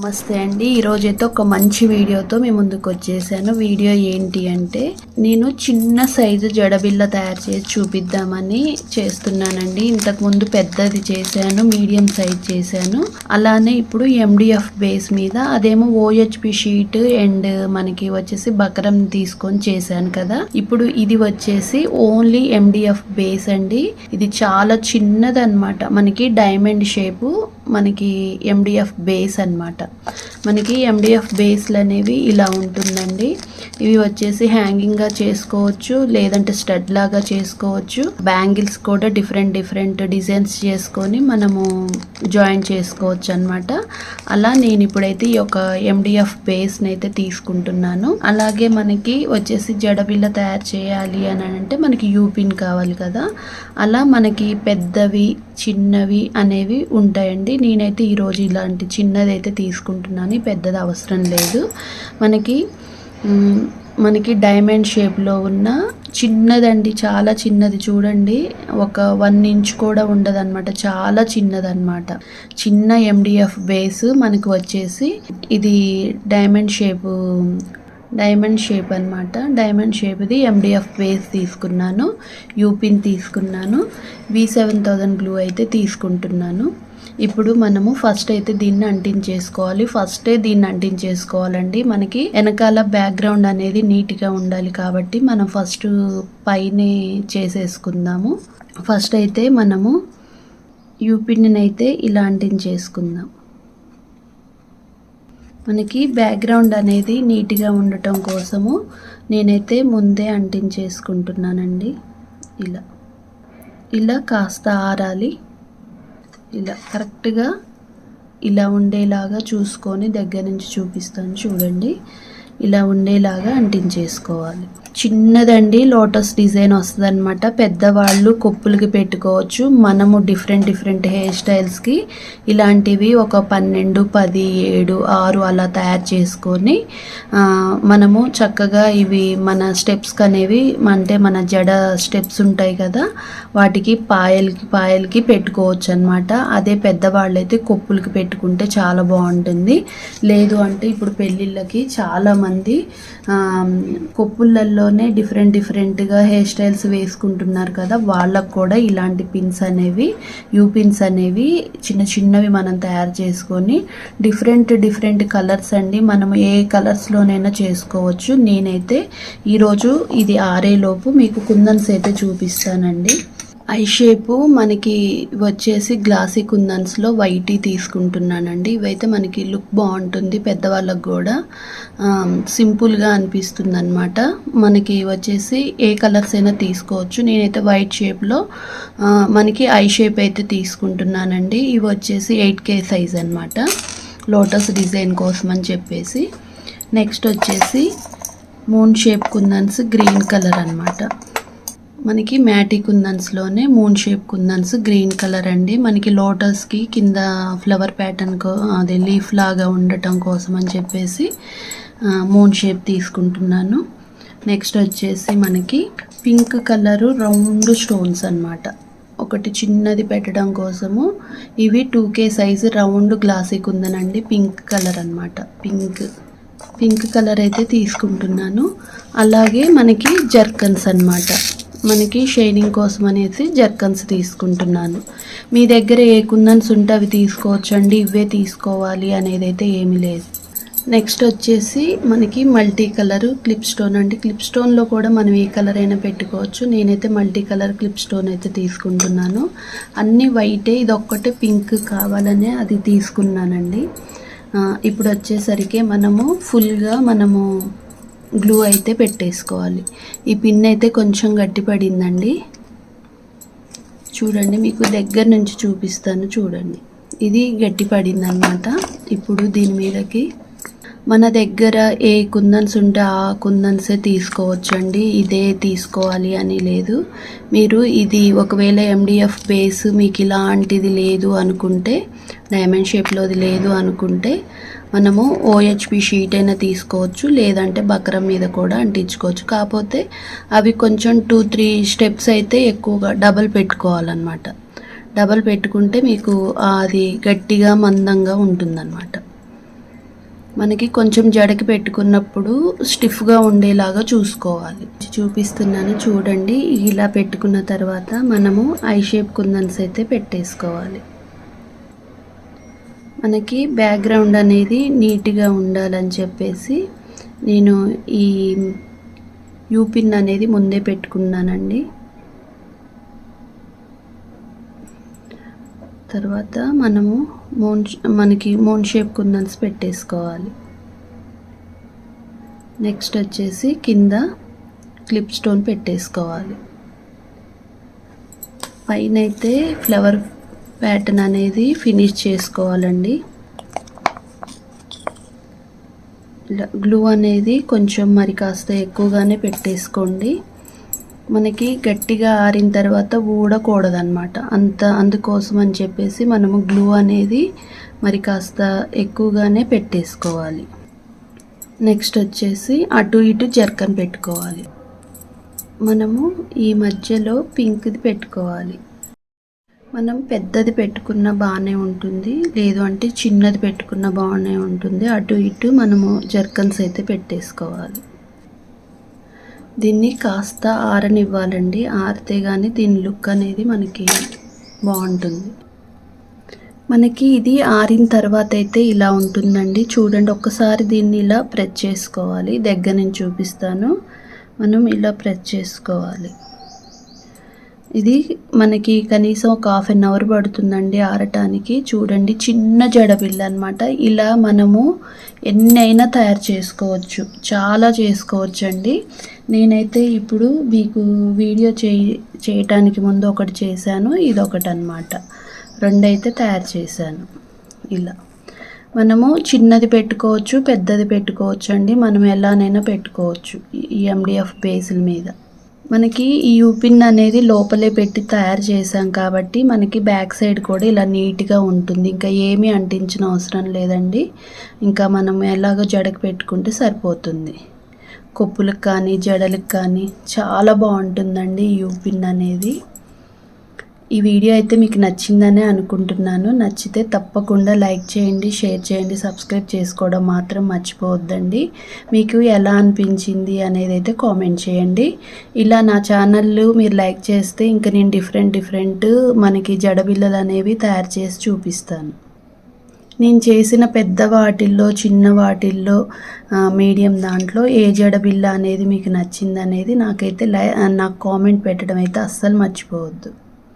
నమస్తే అండి. ఈరోజైతే ఒక మంచి వీడియోతో మీ ముందుకు వచ్చేసాను. వీడియో ఏంటి అంటే నేను చిన్న సైజు జడబిల్ల తయారు చేసి చూపిద్దామని చేస్తున్నానండి. ఇంతకు ముందు పెద్దది చేశాను మీడియం సైజ్ చేశాను. అలానే ఇప్పుడు ఎండిఎఫ్ బేస్ మీద అదేమో ఓహెచ్పి షీట్ అండ్ మనకి వచ్చేసి బకరం తీసుకొని చేశాను కదా. ఇప్పుడు ఇది వచ్చేసి ఓన్లీ ఎండిఎఫ్ బేస్ అండి. ఇది చాలా చిన్నది అనమాట మనకి డైమండ్ షేపు మనకి ఎండిఎఫ్ బేస్ అన్నమాట. మనకి ఎండిఎఫ్ బేస్లు అనేవి ఇలా ఉంటుందండి. ఇవి వచ్చేసి హ్యాంగింగ్గా చేసుకోవచ్చు లేదంటే స్టడ్ లాగా చేసుకోవచ్చు. బ్యాంగిల్స్ కూడా డిఫరెంట్ డిఫరెంట్ డిజైన్స్ చేసుకొని మనము జాయిన్ చేసుకోవచ్చు అనమాట అలా నేను ఇప్పుడైతే ఈ యొక్క ఎండిఎఫ్ బేస్ని అయితే తీసుకుంటున్నాను. అలాగే మనకి వచ్చేసి జడబిల్ల తయారు చేయాలి అని అంటే మనకి యూపిన్ కావాలి కదా. అలా మనకి పెద్దవి చిన్నవి అనేవి ఉంటాయండి. నేనైతే ఈరోజు ఇలాంటి చిన్నది అయితే తీసుకుంటున్నాను పెద్దది అవసరం లేదు. మనకి మనకి డైమండ్ షేప్లో ఉన్న చిన్నదండి. చాలా చిన్నది చూడండి. ఒక వన్ ఇంచ్ కూడా ఉండదన్నమాట. చాలా చిన్నదన్నమాట. చిన్న ఎండిఎఫ్ బేస్ మనకు వచ్చేసి ఇది డైమండ్ షేపు డైమండ్ షేప్ అన్నమాట. డైమండ్ షేప్ది ఎండిఎఫ్ బేస్ తీసుకున్నాను. యూపిన్ తీసుకున్నాను. వి సెవెన్ థౌజండ్ గ్లూ అయితే తీసుకుంటున్నాను. ఇప్పుడు మనము ఫస్ట్ అయితే దీన్ని అంటించేసుకోవాలి ఫస్టే దీన్ని అంటించేసుకోవాలండి మనకి వెనకాల బ్యాక్గ్రౌండ్ అనేది నీట్గా ఉండాలి కాబట్టి మనం ఫస్ట్ పైనే చేసేసుకుందాము. ఫస్ట్ అయితే మనము యూపిన్ని అయితే ఇలా అంటించేసుకుందాం మనకి బ్యాక్గ్రౌండ్ అనేది నీట్గా ఉండటం కోసము నేనైతే ముందే అంటించేసుకుంటున్నానండి. ఇలా. ఇలా కాస్త ఆరాలి. ఇలా కరెక్ట్గా ఇలా ఉండేలాగా చూసుకొని దగ్గర నుంచి చూపిస్తాను చూడండి. ఇలా ఉండేలాగా అంటించేసుకోవాలి. చిన్నదండి లోటస్ డిజైన్ వస్తుంది అనమాట పెద్దవాళ్ళు కొప్పులకి పెట్టుకోవచ్చు. మనము డిఫరెంట్ డిఫరెంట్ హెయిర్ స్టైల్స్కి ఇలాంటివి ఒక పన్నెండు పది ఏడు ఆరు అలా తయారు చేసుకొని మనము చక్కగా ఇవి మన స్టెప్స్కి అనేవి అంటే మన జడ స్టెప్స్ ఉంటాయి కదా వాటికి పాయలకి పాయలకి పెట్టుకోవచ్చు అనమాట అదే పెద్దవాళ్ళైతే కొప్పులకి పెట్టుకుంటే చాలా బాగుంటుంది. లేదు అంటే ఇప్పుడు పెళ్ళిళ్ళకి చాలామంది కొప్పులల్లోనే డిఫరెంట్ డిఫరెంట్గా హెయిర్ స్టైల్స్ వేసుకుంటున్నారు కదా వాళ్ళకు కూడా ఇలాంటి పిన్స్ అనేవి యూ పిన్స్ అనేవి చిన్న చిన్నవి మనం తయారు చేసుకొని డిఫరెంట్ డిఫరెంట్ కలర్స్ అండి మనం ఏ కలర్స్లోనైనా చేసుకోవచ్చు. నేనైతే ఈరోజు ఇది ఆరేలోపు మీకు కుందన్స్ అయితే చూపిస్తానండి. ఐ షేపు మనకి వచ్చేసి గ్లాసీ కుందన్స్లో వైటీ తీసుకుంటున్నానండి. ఇవైతే మనకి లుక్ బాగుంటుంది పెద్దవాళ్ళకు కూడా. సింపుల్గా అనిపిస్తుంది అనమాట మనకి వచ్చేసి ఏ కలర్స్ అయినా తీసుకోవచ్చు. నేనైతే వైట్ షేప్లో మనకి ఐ షేప్ అయితే తీసుకుంటున్నానండి. ఇవి వచ్చేసి ఎయిట్ కే సైజ్ అనమాట లోటస్ డిజైన్ కోసం అని చెప్పేసి. నెక్స్ట్ వచ్చేసి moon shape kundans green colour అనమాట మనకి మ్యాటీ కుందన్స్లోనే moon shape kundans green colour అండి. మనకి లోటస్కి కింద ఫ్లవర్ ప్యాటర్న్ అదే లీఫ్ లాగా ఉండటం కోసం అని చెప్పేసి మూన్ షేప్ తీసుకుంటున్నాను. నెక్స్ట్ వచ్చేసి మనకి పింక్ కలరు రౌండ్ స్టోన్స్ అనమాట ఒకటి చిన్నది పెట్టడం కోసము ఇవి two K size round glossy కుందనండి pink colour అన్నమాట. పింక్ పింక్ కలర్ అయితే తీసుకుంటున్నాను. అలాగే మనకి జర్కన్స్ అన్నమాట. మనకి షైనింగ్ కోసం అనేసి జర్కన్స్ తీసుకుంటున్నాను. మీ దగ్గర ఏ కుందన్స్ ఉంటే అవి తీసుకోవచ్చండి ఇవే తీసుకోవాలి అనేది అయితే ఏమీ లేదు. నెక్స్ట్ వచ్చేసి మనకి మల్టీ కలర్ క్లిప్ స్టోన్ అండి. క్లిప్ స్టోన్లో కూడా మనం ఏ కలర్ అయినా పెట్టుకోవచ్చు. నేనైతే మల్టీ కలర్ క్లిప్ స్టోన్ అయితే తీసుకుంటున్నాను. అన్నీ వైటే ఇది ఒక్కటే పింక్ కావాలనే అది తీసుకున్నానండి. ఇప్పుడు వచ్చేసరికి మనము ఫుల్గా మనము గ్లూ అయితే పెట్టేసుకోవాలి. ఈ పిన్ అయితే కొంచెం గట్టి పడిందండి. చూడండి మీకు దగ్గర నుంచి చూపిస్తాను చూడండి. ఇది గట్టి ఇప్పుడు దీని మీదకి మన దగ్గర ఏ కుందన్స్ ఉంటే ఆ కుందన్సే తీసుకోవచ్చండి. ఇదే తీసుకోవాలి అని లేదు. మీరు ఇది ఒకవేళ ఎండిఎఫ్ బేస్ మీకు ఇలాంటిది లేదు అనుకుంటే డైమండ్ షేప్లోది లేదు అనుకుంటే మనము ఓహెచ్పి షీట్ అయినా తీసుకోవచ్చు లేదంటే బకరం మీద కూడా అంటించుకోవచ్చు. కాకపోతే అవి కొంచెం టూ త్రీ స్టెప్స్ అయితే ఎక్కువగా డబల్ పెట్టుకోవాలన్నమాట. డబల్ పెట్టుకుంటే మీకు అది గట్టిగా మందంగా ఉంటుందన్నమాట. మనకి కొంచెం జడకి పెట్టుకున్నప్పుడు స్టిఫ్గా ఉండేలాగా చూసుకోవాలి. చూపిస్తున్నాను చూడండి. ఇలా పెట్టుకున్న తర్వాత మనము ఐ షేప్ కుందన్స్ అయితే పెట్టేసుకోవాలి. మనకి బ్యాక్గ్రౌండ్ అనేది నీట్గా ఉండాలని చెప్పేసి నేను ఈ యూపిన్ అనేది ముందే పెట్టుకున్నానండి. తర్వాత మనము మోన్ మనకి మోన్ షేప్ కుందన్స్ పెట్టేసుకోవాలి. నెక్స్ట్ వచ్చేసి కింద క్లిప్ స్టోన్ పెట్టేసుకోవాలి. పైన అయితే ఫ్లవర్ ప్యాటర్న్ అనేది ఫినిష్ చేసుకోవాలండి. గ్లూ అనేది కొంచెం మరి కాస్త ఎక్కువగానే పెట్టేసుకోండి. మనకి గట్టిగా ఆరిన తర్వాత ఊడకూడదు అనమాట అంత అందుకోసం అని చెప్పేసి మనము గ్లూ అనేది మరి కాస్త ఎక్కువగానే పెట్టేసుకోవాలి. నెక్స్ట్ వచ్చేసి అటు ఇటు జర్కన్ పెట్టుకోవాలి. మనము ఈ మధ్యలో పింక్ది పెట్టుకోవాలి. మనం పెద్దది పెట్టుకున్న బాగానే ఉంటుంది. లేదు అంటే చిన్నది పెట్టుకున్న బాగానే ఉంటుంది. అటు ఇటు మనము జర్కన్స్ అయితే పెట్టేసుకోవాలి. దీన్ని కాస్త ఆరనివ్వాలండి. ఆరితే కానీ దీని లుక్ అనేది మనకి బాగుంటుంది. మనకి ఇది ఆరిన తర్వాత అయితే ఇలా ఉంటుందండి. చూడండి ఒక్కసారి దీన్ని ఇలా ప్రెస్ చేసుకోవాలి. దగ్గర నుంచి చూపిస్తాను. మనం ఇలా ప్రెస్ చేసుకోవాలి. ఇది మనకి కనీసం ఒక హాఫ్ అన్ అవర్ పడుతుందండి ఆరటానికి. చూడండి చిన్న జడబిల్ల అనమాట ఇలా మనము ఎన్నైనా తయారు చేసుకోవచ్చు. చాలా చేసుకోవచ్చు అండి నేనైతే ఇప్పుడు మీకు వీడియో చేయి చేయటానికి ముందు ఒకటి చేశాను. ఇది ఒకటి అనమాట రెండైతే తయారు చేశాను. ఇలా. మనము చిన్నది పెట్టుకోవచ్చు పెద్దది పెట్టుకోవచ్చు అండి మనం ఎలానైనా పెట్టుకోవచ్చు ఈ ఎండిఎఫ్ బేసుల మీద. మనకి ఈ యూపిన్ అనేది లోపలే పెట్టి తయారు చేసాం కాబట్టి మనకి బ్యాక్ సైడ్ కూడా ఇలా నీట్గా ఉంటుంది. ఇంకా ఏమీ అంటించిన అవసరం లేదండి. ఇంకా మనం ఎలాగో జడకు పెట్టుకుంటే సరిపోతుంది. కొప్పులకు కానీ జడలకు కానీ చాలా బాగుంటుందండి ఈ యూపిన్ అనేది. ఈ వీడియో అయితే మీకు నచ్చిందనే అనుకుంటున్నాను. నచ్చితే తప్పకుండా లైక్ చేయండి షేర్ చేయండి సబ్స్క్రైబ్ చేసుకోవడం మాత్రం మర్చిపోవద్దండి. మీకు ఎలా అనిపించింది అనేది అయితే కామెంట్ చేయండి. ఇలా నా ఛానల్ మీరు లైక్ చేస్తే ఇంకా నేను డిఫరెంట్ డిఫరెంట్ మనకి జడబిల్లలు అనేవి తయారు చేసి చూపిస్తాను. నేను చేసిన పెద్ద వాటిల్లో చిన్న వాటిల్లో మీడియం దాంట్లో ఏ జడబిల్ల అనేది మీకు నచ్చింది అనేది నాకైతే లై నాకు కామెంట్ పెట్టడం అయితే అస్సలు మర్చిపోవద్దు.